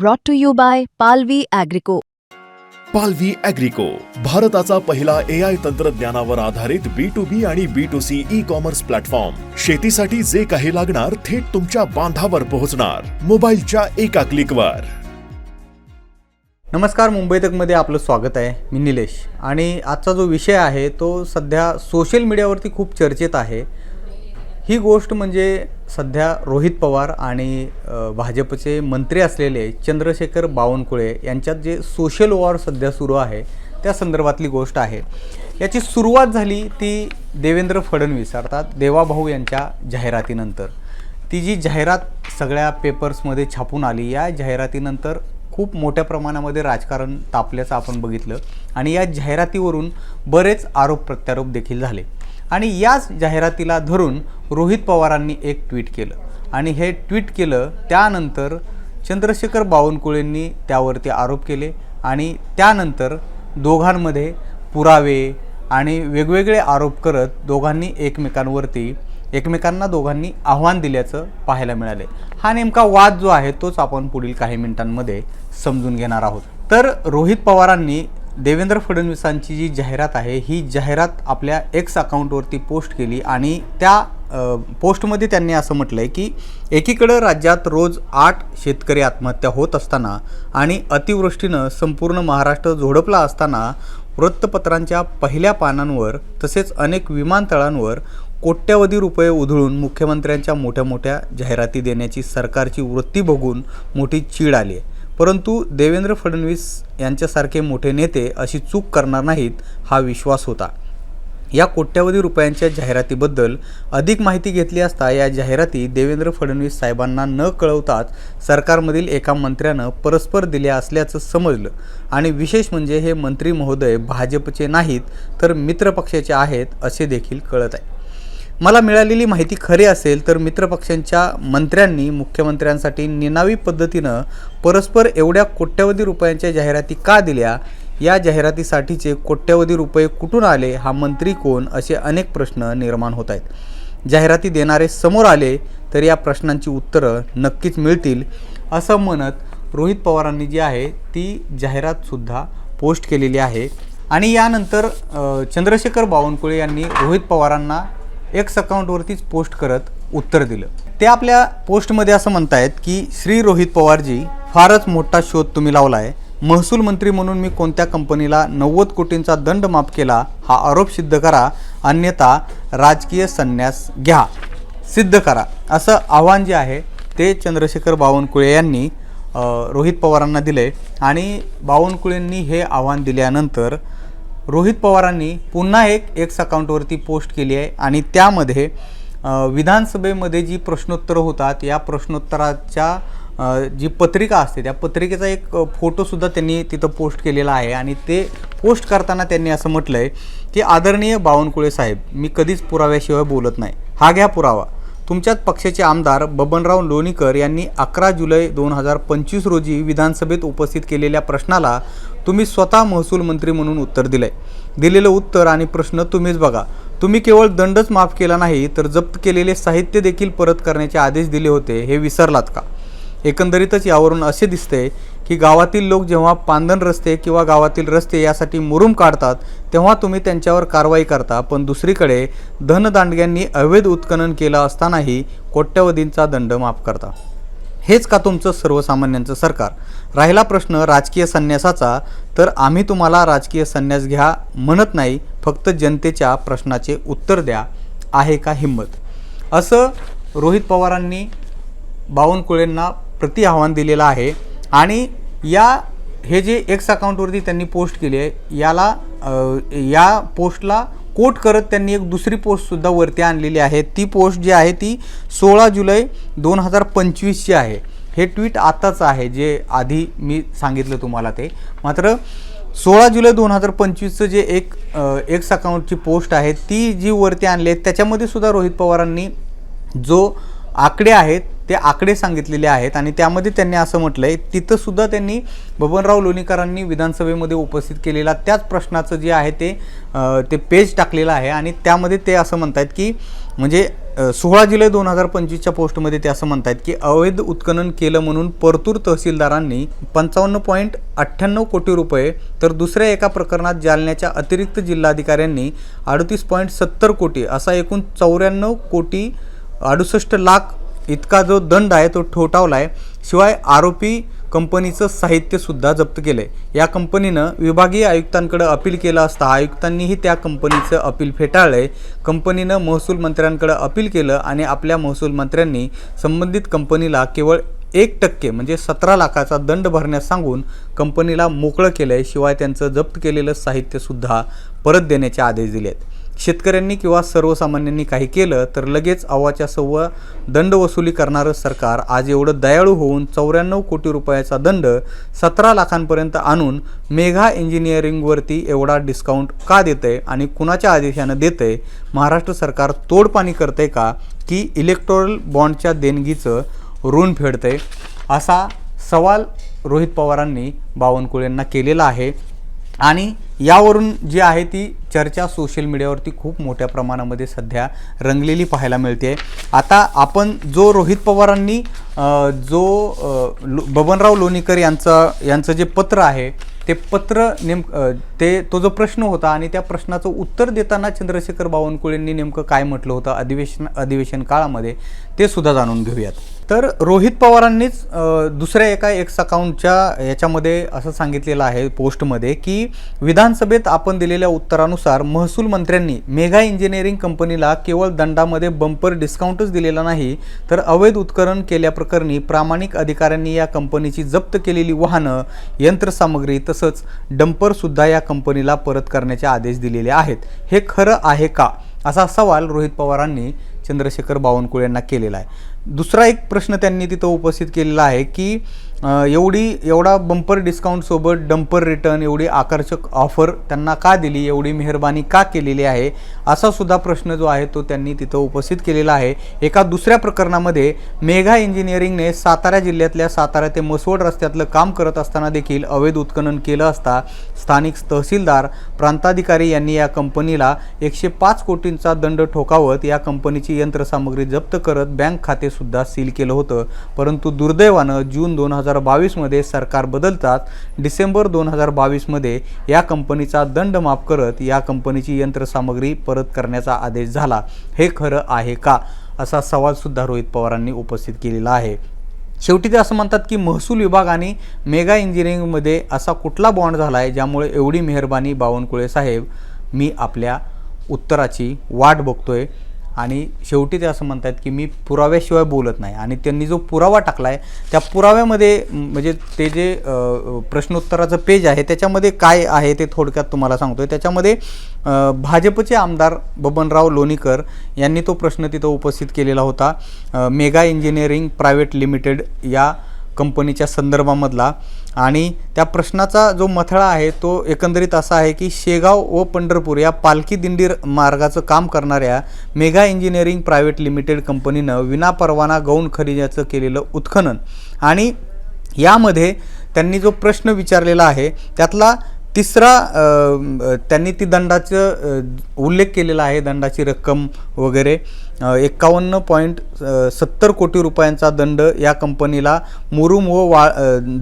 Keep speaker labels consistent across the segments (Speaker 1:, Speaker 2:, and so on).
Speaker 1: brought to you by Palvi Agrico.
Speaker 2: पालवी अॅग्रिको भारताचा पहिला ए आय तंत्रज्ञानावर आधारित बी टू बी आणि B to C e commerce platform शेतीसाठी जे काही लागणार थेट तुमच्या बांधावर पोहोचणार. मोबाईलच्या एका क्लिकवर
Speaker 3: नमस्कार मुंबई तकमध्ये आपलं स्वागत आहे. मी निलेश. आणि आजचा जो विषय आहे तो सध्या सोशल मीडियावरती खूप चर्चेत आहे. ही गोष्ट म्हणजे सध्या रोहित पवार आणि भाजपचे मंत्री असलेले चंद्रशेखर बावनकुळे यांच्यात जे सोशल वॉर सध्या सुरू आहे त्या संदर्भातली गोष्ट आहे. याची सुरुवात झाली ती देवेंद्र फडणवीस अर्थात देवाभाऊ यांच्या जाहिरातीनंतर. ती जी जाहिरात सगळ्या पेपर्समध्ये छापून आली या जाहिरातीनंतर खूप मोठ्या प्रमाणामध्ये राजकारण तापल्याचं आपण बघितलं आणि या जाहिरातीवरून बरेच आरोप प्रत्यारोप देखील झाले. आणि याच जाहिरातीला धरून रोहित पवारांनी एक ट्विट केलं. आणि हे ट्विट केलं त्यानंतर चंद्रशेखर बावनकुळेंनी त्यावरती आरोप केले आणि त्यानंतर दोघांमध्ये पुरावे आणि वेगवेगळे आरोप करत दोघांनी एकमेकांवरती एकमेकांना दोघांनी आव्हान दिल्याचं पाहायला मिळाले. हा नेमका वाद जो आहे तोच आपण पुढील काही मिनिटांमध्ये समजून घेणार आहोत. तर रोहित पवारांनी देवेंद्र फडणवीसांची जी जाहिरात आहे ही जाहिरात आपल्या एक्स अकाउंटवरती पोस्ट केली आणि त्या पोस्टमध्ये त्यांनी असं म्हटलं आहे की एकीकडं राज्यात रोज आठ शेतकरी आत्महत्या होत असताना आणि अतिवृष्टीनं संपूर्ण महाराष्ट्र झोडपला असताना वृत्तपत्रांच्या पहिल्या पानांवर तसेच अनेक विमानतळांवर कोट्यवधी रुपये उधळून मुख्यमंत्र्यांच्या मोठ्या मोठ्या जाहिराती देण्याची सरकारची वृत्ती बघून मोठी चीड आली आहे. परंतु देवेंद्र फडणवीस यांच्यासारखे मोठे नेते अशी चूक करणार नाहीत हा विश्वास होता. या कोट्यवधी रुपयांच्या जाहिरातीबद्दल अधिक माहिती घेतली असता या जाहिराती देवेंद्र फडणवीस साहेबांना न कळवताच सरकारमधील एका मंत्र्यानं परस्पर दिल्या असल्याचं समजलं. आणि विशेष म्हणजे हे मंत्री महोदय भाजपचे नाहीत तर मित्रपक्षाचे आहेत असे देखील कळत आहे. मला मिळालेली माहिती खरी असेल तर मित्रपक्षांच्या मंत्र्यांनी मुख्यमंत्र्यांसाठी निनावी पद्धतीनं परस्पर एवढ्या कोट्यवधी रुपयांच्या जाहिराती का दिल्या? या जाहिरातीसाठीचे कोट्यवधी रुपये कुठून आले? हा मंत्री कोण? असे अनेक प्रश्न निर्माण होत आहेत. जाहिराती देणारे समोर आले तर या प्रश्नांची उत्तरं नक्कीच मिळतील असं म्हणत रोहित पवारांनी जी आहे ती जाहिरातसुद्धा पोस्ट केलेली आहे. आणि यानंतर चंद्रशेखर बावनकुळे यांनी रोहित पवारांना एक्स अकाउंटवरतीच पोस्ट करत उत्तर दिलं. ते आपल्या पोस्टमध्ये असं म्हणतायत की श्री रोहित पवारजी फारच मोठा शोध तुम्ही लावला आहे महसूल मंत्री म्हणून मी कोणत्या कंपनीला नव्वद कोटींचा दंड माफ केला हा आरोप सिद्ध करा. अन्यथा राजकीय संन्यास घ्या. सिद्ध करा. असं आव्हान जे आहे ते चंद्रशेखर बावनकुळे यांनी रोहित पवारांना दिले आणि बावनकुळेंनी हे आव्हान दिल्यानंतर रोहित पवारांनी पुन्हा एक एक्स अकाउंटवरती पोस्ट केली आहे आणि त्यामध्ये विधानसभेमध्ये जी प्रश्नोत्तरं होतात या प्रश्नोत्तराच्या जी पत्रिका असते त्या पत्रिकेचा एक फोटोसुद्धा त्यांनी तिथं पोस्ट केलेला आहे आणि ते पोस्ट करताना त्यांनी असं म्हटलं आहे की आदरणीय बावनकुळे साहेब मी कधीच पुराव्याशिवाय बोलत नाही. हा घ्या पुरावा. तुमच्याच पक्षाचे आमदार बबनराव लोणीकर यांनी अकरा जुलै दोन हजार पंचवीस रोजी विधानसभेत उपस्थित केलेल्या प्रश्नाला तुम्ही स्वतः महसूल मंत्री म्हणून उत्तर दिलंय. दिलेलं उत्तर आणि प्रश्न तुम्हीच बघा. तुम्ही केवळ दंडच माफ केला नाही तर जप्त केलेले साहित्य देखील परत करण्याचे आदेश दिले होते हे विसरलात का? एकंदरीतच यावरून असे दिसते की गावातील लोक जेव्हा पांदन रस्ते किंवा गावातील रस्ते यासाठी मुरुम काढतात तेव्हा तुम्ही त्यांच्यावर कारवाई करता. पण दुसरीकडे धनदांडग्यांनी अवैध उत्खनन केलं असतानाही कोट्यवधींचा दंड माफ करता. हेच का तुमचं सर्वसामान्यांचं सरकार? राहिला प्रश्न राजकीय संन्यासाचा तर आम्ही तुम्हाला राजकीय संन्यास घ्या म्हणत नाही फक्त जनतेच्या प्रश्नाचे उत्तर द्या. आहे का हिंमत? असं रोहित पवारांनी बावनकुळेंना प्रति आव्हान दिलेलं आहे. आणि या हे जे एक्स अकाउंटवरती त्यांनी पोस्ट केली आहे याला या पोस्टला कोट करत त्यांनी एक दुसरी पोस्टसुद्धा वरती आणलेली आहे. ती पोस्ट जी आहे ती सोळा जुलै दोन हजार पंचवीसची आहे. हे ट्विट आताच आहे जे आधी मी सांगितलं तुम्हाला ते. मात्र सोळा जुलै दोन हजार पंचवीसचं जे एक एक्स अकाउंटची पोस्ट आहे ती जी वरती आणली आहे त्याच्यामध्ये सुद्धा रोहित पवारांनी जो आकडे आहेत ते आकडे सांगितलेले आहेत आणि त्यामध्ये त्यांनी असं म्हटलं आहे तिथंसुद्धा त्यांनी बबनराव लोणीकरांनी विधानसभेमध्ये उपस्थित केलेला त्याच प्रश्नाचं जे आहे ते ते पेज टाकलेलं आहे आणि त्यामध्ये ते असं म्हणतात की म्हणजे सोळा जुलै दोन हजार पंचवीसच्या पोस्टमध्ये ते असं म्हणतात की अवैध उत्खनन केलं म्हणून परतूर तहसीलदारांनी पंचावन्न पॉईंट अठ्ठ्याण्णव कोटी रुपये तर दुसऱ्या एका प्रकरणात जालन्याच्या अतिरिक्त जिल्हाधिकाऱ्यांनी अडतीस पॉईंट सत्तर कोटी असा एकूण चौऱ्याण्णव कोटी अडुसष्ट लाख इतका जो दंड आहे तो ठोठावला आहे शिवाय आरोपी कंपनीचं साहित्यसुद्धा जप्त केलं आहे या कंपनीनं विभागीय आयुक्तांकडे अपील केलं असता आयुक्तांनीही त्या कंपनीचं अपील फेटाळलं आहे कंपनीनं महसूल मंत्र्यांकडे अपील केलं आणि आपल्या महसूल मंत्र्यांनी संबंधित कंपनीला केवळ एक टक्के म्हणजे सतरा लाखाचा दंड भरण्यास सांगून कंपनीला मोकळं केलं आहे शिवाय त्यांचं जप्त केलेलं साहित्यसुद्धा परत देण्याचे आदेश दिले आहेत शेतकऱ्यांनी किंवा सर्वसामान्यांनी काही केलं तर लगेच अव्वाच्या सव्वा दंड वसुली करणारं सरकार आज एवढं दयाळू होऊन चौऱ्याण्णव कोटी रुपयाचा दंड सतरा लाखांपर्यंत आणून मेघा इंजिनिअरिंगवरती एवढा डिस्काउंट का देतंय आणि कुणाच्या आदेशानं देतंय? महाराष्ट्र सरकार तोडपाणी करते का? की इलेक्टोरल बॉन्डच्या देणगीचं ऋण फेडतंय? असा सवाल रोहित पवारांनी बावनकुळेंना केलेला आहे. आणि यावरून जी आहे ती चर्चा सोशल मीडियावरती खूप मोठ्या प्रमाणामध्ये सध्या रंगलेली पाहायला मिळते. आता आपण जो रोहित पवारांनी जो लो- बबनराव लोणीकर यांचं यांचं जे पत्र आहे ते पत्र नेम ते तो जो प्रश्न होता आणि त्या प्रश्नाचं उत्तर देताना चंद्रशेखर बावनकुळेंनी नेमकं काय म्हटलं होतं अधिवेशन अधिवेशन काळामध्ये ते सुद्धा जाणून घेऊयात. तर रोहित पवारांनीच दुसऱ्या एका एक्स अकाउंटच्या याच्यामध्ये असं सांगितलेलं आहे पोस्टमध्ये की विधानसभेत आपण दिलेल्या उत्तरानुसार महसूल मंत्र्यांनी मेगा इंजिनिअरिंग कंपनीला केवळ दंडामध्ये बंपर डिस्काउंटच दिलेला नाही तर अवैध उत्खनन केल्याप्रकरणी प्रामाणिक अधिकाऱ्यांनी या कंपनीची जप्त केलेली वाहनं यंत्रसामग्री तसंच डंपरसुद्धा या कंपनीला परत करण्याचे आदेश दिलेले आहेत. हे खरं आहे का? असा सवाल रोहित पवारांनी चंद्रशेखर बावनकुळे यांना केलेला आहे. दुसरा एक प्रश्न त्यांनी तिथं उपस्थित केलेला आहे की एवढी एवढा बंपर डिस्काउंटसोबत डंपर रिटर्न एवढी आकर्षक ऑफर त्यांना का दिली एवढी मेहरबानी का केलेली आहे असा सुद्धा प्रश्न जो आहे तो त्यांनी तिथं उपस्थित केलेला आहे. एका दुसऱ्या प्रकरणामध्ये मेघा इंजिनिअरिंगने सातारा जिल्ह्यातल्या सातारा ते मसवड रस्त्यातलं काम करत असताना देखील अवैध उत्खनन केलं असता स्थानिक तहसीलदार प्रांताधिकारी यांनी या कंपनीला एकशे पाच कोटींचा दंड ठोकावत या कंपनीची यंत्रसामग्री जप्त करत बँक खातेसुद्धा सील केलं होतं. परंतु दुर्दैवानं जून दोन हजार बावीसमध्ये सरकार बदलताच डिसेंबर दोन हजार बावीसमध्ये या कंपनीचा दंड माफ करत या कंपनीची यंत्रसामग्री परत करण्याचा आदेश झाला. हे खरं आहे का? असा सवालसुद्धा रोहित पवारांनी उपस्थित केलेला आहे. शेवटी ते असं म्हणतात की महसूल विभाग आणि मेगा इंजिनिअरिंगमध्ये असा कुठला बॉन्ड झाला आहे ज्यामुळे एवढी मेहरबानी बावनकुळे साहेब? मी आपल्या उत्तराची वाट बघतोय. आणि शेवटी ते असं म्हणतात की मी पुराव्याशिवाय बोलत नाही. आणि त्यांनी जो पुरावा टाकला आहे त्या पुराव्यामध्ये म्हणजे ते जे प्रश्नोत्तराचं पेज आहे त्याच्यामध्ये काय आहे ते थोडक्यात तुम्हाला सांगतोय. त्याच्यामध्ये भाजपचे आमदार बबनराव लोणीकर यांनी तो प्रश्न तिथं उपस्थित केलेला होता. मेगा इंजिनिअरिंग प्रायव्हेट लिमिटेड या कंपनीच्या संदर्भामधला. आणि त्या प्रश्नाचा जो मथळा आहे तो एकंदरीत असा आहे की शेगाव व पंढरपूर या पालखी दिंडी मार्गाचं काम करणाऱ्या मेगा इंजिनिअरिंग प्रायव्हेट लिमिटेड कंपनीनं विनापरवाना गौण खनिजाचं केलेलं उत्खनन. आणि यामध्ये त्यांनी जो प्रश्न विचारलेला आहे त्यातला तिसरा त्यांनी ती दंडाचं उल्लेख केलेला आहे दंडाची रक्कम वगैरे. एकावन्न पॉईंट सत्तर कोटी रुपयांचा दंड या कंपनीला मुरुम व वा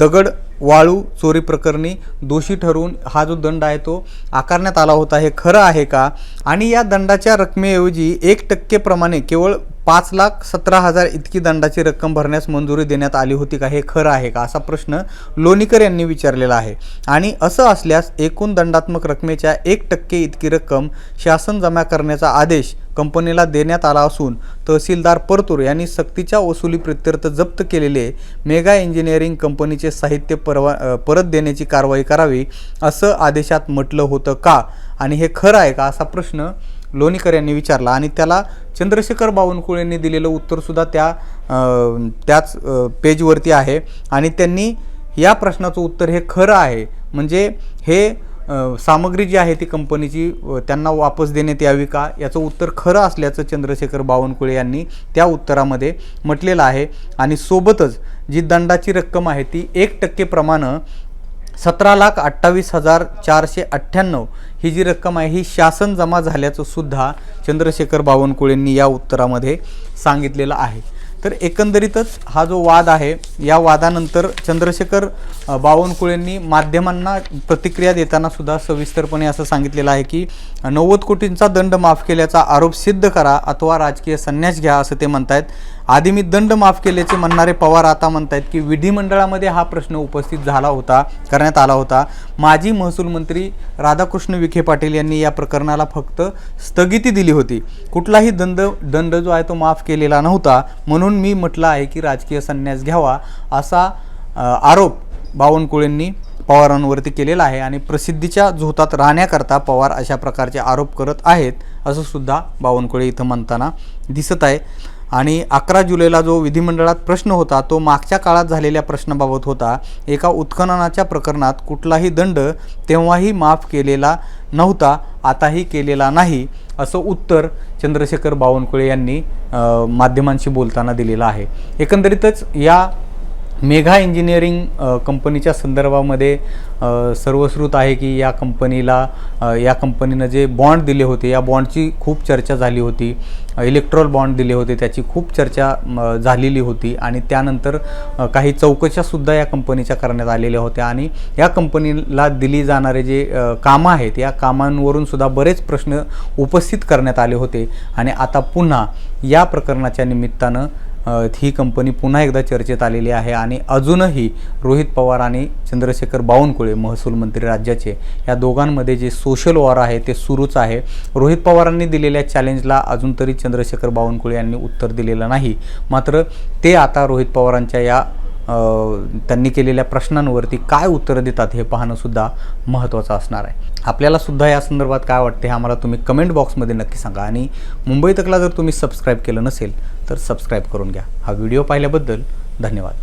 Speaker 3: दगड वाळू चोरी प्रकरणी दोषी ठरवून हा जो दंड आहे तो आकारण्यात आला होता हे खरं आहे का? आणि या दंडाच्या रकमेऐवजी एक टक्केप्रमाणे केवळ पाच लाख सतरा हजार इतकी दंडाची रक्कम भरण्यास मंजुरी देण्यात आली होती का हे खरं आहे का? असा प्रश्न लोणीकर यांनी विचारलेला आहे. आणि असं असल्यास एकूण दंडात्मक रकमेच्या एक टक्के इतकी रक्कम शासन जमा करण्याचा आदेश कंपनीला देण्यात आला असून तहसीलदार परतूर यांनी सक्तीच्या वसुली प्रत्यर्थ जप्त केलेले मेगा इंजिनिअरिंग कंपनीचे साहित्य परवा परत देण्याची कारवाई करावी असं आदेशात म्हटलं होतं का? आणि हे खरं आहे का? असा प्रश्न लोणीकर यांनी विचारला आणि त्याला चंद्रशेखर बावनकुळे यांनी दिलेलं उत्तरसुद्धा त्या त्याच पेजवरती आहे. आणि त्यांनी या प्रश्नाचं उत्तर हे खरं आहे. म्हणजे हे सामग्री जी आहे ती कंपनीची त्यांना वापस देण्यात यावी का? याचं उत्तर खरं असल्याचं चंद्रशेखर बावनकुळे यांनी त्या उत्तरामध्ये म्हटलेलं आहे. आणि सोबतच जी दंडाची रक्कम आहे ती एक टक्केप्रमाणे सतरा लाख अठ्ठावीस हजार चारशे अठ्ठ्याण्णव ही जी रक्कम आहे ही शासन जमा झाल्याचं सुद्धा चंद्रशेखर बावनकुळेंनी या उत्तरामध्ये सांगितलेलं आहे. तर एकंदरीतच हा जो वाद आहे या वादानंतर चंद्रशेखर बावनकुळेंनी माध्यमांना प्रतिक्रिया देताना सुद्धा सविस्तरपणे असं सांगितलेलं आहे की नव्वद कोटींचा दंड माफ केल्याचा आरोप सिद्ध करा अथवा राजकीय संन्यास घ्या असं ते म्हणतायत. आधी मी दंड माफ केल्याचे म्हणणारे पवार आता म्हणतायत की विधिमंडळामध्ये हा प्रश्न उपस्थित झाला होता करण्यात आला होता. माजी महसूल मंत्री राधाकृष्ण विखे पाटील यांनी या प्रकरणाला फक्त स्थगिती दिली होती. कुठलाही दंड दंड जो आहे तो माफ केलेला नव्हता. म्हणून मी म्हटलं आहे की राजकीय संन्यास घ्यावा असा आरोप बावनकुळेंनी पवारांवरती केलेला आहे आणि प्रसिद्धीच्या झोतात राहण्याकरता पवार अशा प्रकारचे आरोप करत आहेत असं सुद्धा बावनकुळे इथं म्हणताना दिसत आहे. आणि अकरा जुलैला जो विधिमंडळात प्रश्न होता तो मागच्या काळात झालेल्या प्रश्नाबाबत होता. एका उत्खननाच्या प्रकरणात कुठलाही दंड तेव्हाही माफ केलेला नव्हता आताही केलेला नाही असं उत्तर चंद्रशेखर बावनकुळे यांनी माध्यमांशी बोलताना दिलेलं आहे. एकंदरीतच या मेघा इंजिनिअरिंग कंपनीच्या संदर्भामध्ये सर्वश्रुत आहे की या कंपनीला या कंपनीनं जे बॉन्ड दिले होते या बॉन्डची खूप चर्चा झाली होती. इलेक्ट्रॉल बॉन्ड दिले होते त्याची खूप चर्चा झालेली होती आणि त्यानंतर काही चौकशासुद्धा या कंपनीच्या करण्यात आलेल्या होत्या आणि या कंपनीला दिली जाणारे जे कामं आहेत या कामांवरून सुद्धा बरेच प्रश्न उपस्थित करण्यात आले होते. आणि आता पुन्हा या प्रकरणाच्या निमित्तानं ही कंपनी पुन्हा एकदा चर्चेत आलेली आहे आणि अजूनही रोहित पवार आणि चंद्रशेखर बावनकुळे महसूल मंत्री राज्याचे या दोघांमध्ये जे सोशल वॉर आहे ते सुरूच आहे. रोहित पवारांनी दिलेल्या चॅलेंजला अजून तरी चंद्रशेखर बावनकुळे यांनी उत्तर दिलेलं नाही. मात्र ते आता रोहित पवारांच्या या त्यांनी केलेल्या प्रश्नांवरती काय उत्तरं देतात हे पाहणंसुद्धा महत्त्वाचं असणार आहे. आपल्याला सुद्धा या संदर्भात काय वाटते हे आम्हाला तुम्ही कमेंट बॉक्समध्ये नक्की सांगा. आणि मुंबई तकला जर तुम्ही सबस्क्राईब केलं नसेल तर सबस्क्राईब करून घ्या. हा व्हिडिओ पाहिल्याबद्दल धन्यवाद.